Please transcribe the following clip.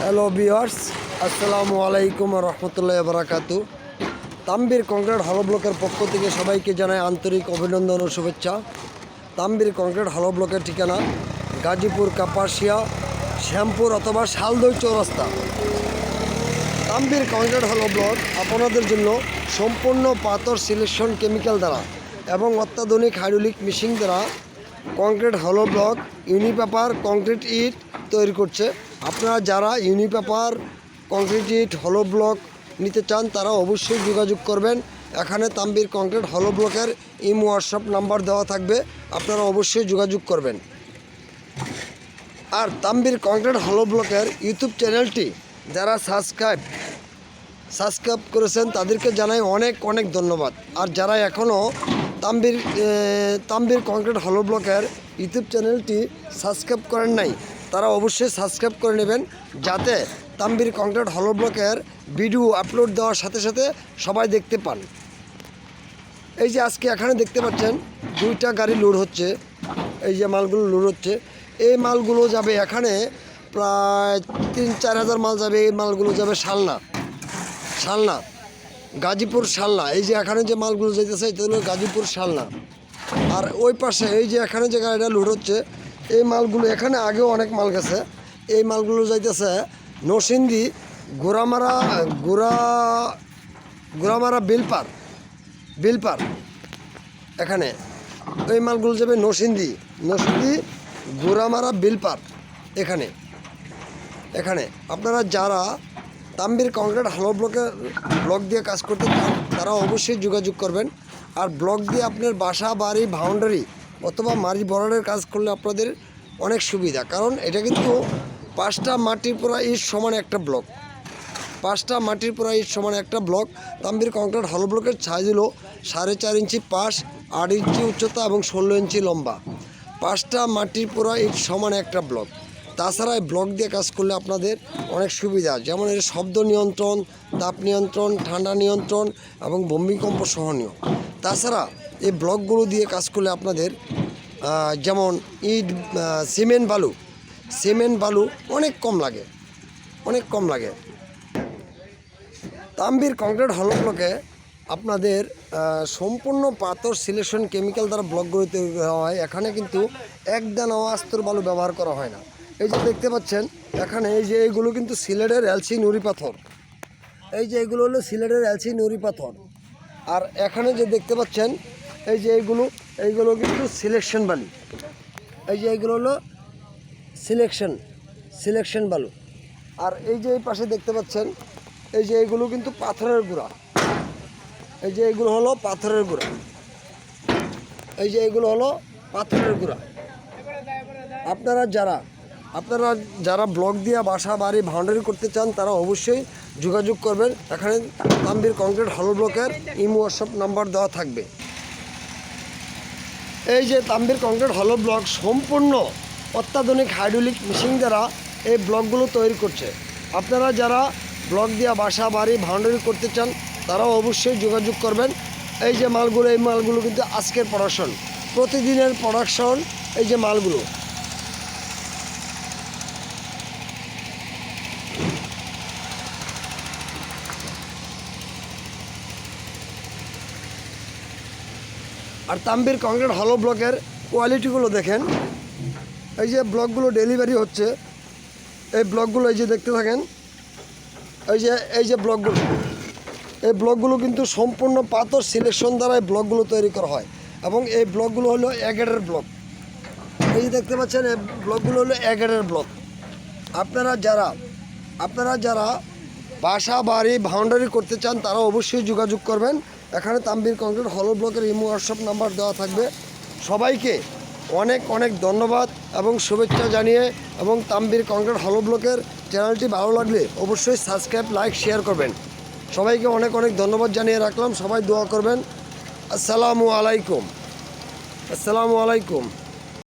Hello বিয়ার্স আসসালামু আলাইকুম রহমতুল্লাহ বারাকাতু তাম্বির কংক্রিট হলো ব্লকের পক্ষ থেকে সবাইকে জানায় আন্তরিক অভিনন্দন ও শুভেচ্ছা। তাম্বির কংক্রিট হলো ব্লকের ঠিকানা গাজীপুর, কাপাসিয়া, শ্যামপুর অথবা শালদই চৌরাস্তা। তাম্বির কংক্রিট হলো ব্লক আপনাদের জন্য সম্পূর্ণ পাথর সিলেকশন কেমিক্যাল দ্বারা এবং অত্যাধুনিক হাইড্রোলিক মেশিন দ্বারা concrete hollow block unipaver concrete ইট তৈরি করছে। আপনারা যারা ইউনিপেপার, কংক্রিট ইট হলো ব্লক নিতে চান, তারা অবশ্যই যোগাযোগ করবেন। এখানে তাম্বির কংক্রিট হলো ব্লকের ইম হোয়াটসঅ্যাপ নাম্বার দেওয়া থাকবে। আপনারা অবশ্যই যোগাযোগ করবেন। আর তাম্বির কংক্রিট হলো ব্লকের ইউটিউব চ্যানেলটি যারা সাবস্ক্রাইব সাবস্ক্রাইব করেছেন, তাদেরকে জানাই অনেক অনেক ধন্যবাদ। আর যারা এখনও তাম্বির তাম্বির কংক্রিট হলো ব্লকের ইউটিউব চ্যানেলটি সাবস্ক্রাইব করেন নাই তারা অবশ্যই সাবস্ক্রাইব করে নেবেন যাতে তাম্বির কংক্রিট হল ব্লকের ভিডিও আপলোড দেওয়ার সাথে সাথে সবাই দেখতে পান। এই যে আজকে এখানে দেখতে পাচ্ছেন, দুইটা গাড়ি লোড হচ্ছে। এই যে মালগুলো লোড হচ্ছে। এই মালগুলো যাবে এখানে প্রায় তিন চার হাজার মাল যাবে, এই মালগুলো যাবে শালনা। শালনা। গাজীপুর শালনা। এই যে এখানে যে মালগুলো যেতেছে এটা হলো গাজীপুর শালনা। আর ওই পাশে এই যে এখানে যে গাড়িটা লোড হচ্ছে এই মালগুলো এখানে আগেও অনেক মাল গেছে। এই মালগুলো যাইতেছে নরসিংদী গোড়ামারা, গোড়া, গোড়ামারা বিলপার বিলপার। এখানে এই মালগুলো যাবে নরসিংদী নরসিংদী, গোড়ামারা, বিলপার এখানে। এখানে আপনারা যারা তাম্বির কংক্রিট হালো ব্লকের ব্লক দিয়ে কাজ করতে চান, তারা অবশ্যই যোগাযোগ করবেন। আর ব্লক দিয়ে আপনার বাসা, বাড়ি বাউন্ডারি অথবা মারি বর্ডারের কাজ করলে আপনাদের অনেক সুবিধা। কারণ এটা কিন্তু পাঁচটা মাটির পোড়া ইট সমান একটা ব্লক। পাঁচটা মাটির পোড়া ইট সমান একটা ব্লক। তাম্বির কংক্রিট হল ব্লকের সাইজ হলো সাড়ে চার ইঞ্চি পাশ আট ইঞ্চি উচ্চতা এবং ষোলো ইঞ্চি লম্বা। পাঁচটা মাটির পোড়া ইট সমান একটা ব্লক। তাছাড়া ব্লক দিয়ে কাজ করলে আপনাদের অনেক সুবিধা। যেমন এর শব্দ নিয়ন্ত্রণ, তাপ নিয়ন্ত্রণ, ঠান্ডা নিয়ন্ত্রণ এবং ভূমিকম্প সহনীয়। তাছাড়া এই ব্লকগুলো দিয়ে কাজ করলে আপনাদের যেমন ইট সিমেন্ট, বালু। সিমেন্ট, বালু অনেক কম লাগে, অনেক কম লাগে। তাম্বির কংক্রিট হল ব্লকে আপনাদের সম্পূর্ণ পাথর সিলেকশন কেমিক্যাল দ্বারা ব্লকগুলো তৈরি করা হয়। এখানে কিন্তু এক দানা আস্তর বালু ব্যবহার করা হয় না। এই যে দেখতে পাচ্ছেন, এখানে এই যে এইগুলো কিন্তু সিলেটের এলসি নুড়ি পাথর। এই যে এইগুলো হলো সিলেটের এলসি নুড়ি পাথর। আর এখানে যে দেখতে পাচ্ছেন এই যে এইগুলো এইগুলো কিন্তু সিলেকশন বালি। এই যে এইগুলো হলো সিলেকশন সিলেকশন বালু। আর এই যে এই পাশে দেখতে পাচ্ছেন, এই যে এইগুলো কিন্তু পাথরের গুঁড়া। এই যে এইগুলো হলো পাথরের গুঁড়া। এই যে এইগুলো হলো পাথরের গুঁড়া। আপনারা যারা আপনারা যারা ব্লক দিয়ে বাসা, বাড়ি বাউন্ডারি করতে চান, তারা অবশ্যই যোগাযোগ করবেন। এখানে তাম্বির কংক্রিট হল ব্লকের ইমো হোয়াটসঅ্যাপ নাম্বার দেওয়া থাকবে। এই যে তাম্বির কংক্রিট হল ব্লক সম্পূর্ণ অত্যাধুনিক হাইড্রোলিক মেশিন দ্বারা এই ব্লকগুলো তৈরি করছে। আপনারা যারা ব্লক দিয়া বাসা, বাড়ি ভাউন্ডারি করতে চান, তারাও অবশ্যই যোগাযোগ করবেন। এই যে মালগুলো, এই মালগুলো কিন্তু আজকের প্রোডাকশন প্রতিদিনের প্রোডাকশন এই যে মালগুলো। আর তাম্বির কংক্রিট হলো ব্লকের কোয়ালিটিগুলো দেখেন। এই যে ব্লকগুলো ডেলিভারি হচ্ছে, এই ব্লকগুলো এই যে দেখতে থাকেন, এই যে এই যে ব্লকগুলো এই ব্লকগুলো কিন্তু সম্পূর্ণ পাথর সিলেকশন দ্বারা এই ব্লকগুলো তৈরি করা হয় এবং এই ব্লকগুলো হলো এগারের ব্লক এই যে দেখতে পাচ্ছেন, এই ব্লকগুলো হলো এগারের ব্লক আপনারা যারা আপনারা যারা বাসা, বাড়ি বাউন্ডারি করতে চান, তারা অবশ্যই যোগাযোগ করবেন। এখানে তাম্বির কংক্রিট হল ব্লকের ইমো হোয়াটসঅ্যাপ নাম্বার দেওয়া থাকবে। সবাইকে অনেক অনেক ধন্যবাদ এবং শুভেচ্ছা জানিয়ে এবং তাম্বির কংক্রিট হল ব্লকের চ্যানেলটি ভালো লাগলে অবশ্যই সাবস্ক্রাইব লাইক শেয়ার করবেন। সবাইকে অনেক অনেক ধন্যবাদ জানিয়ে রাখলাম। সবাই দোয়া করবেন। আসসালামু আলাইকুম। আসসালামু আলাইকুম।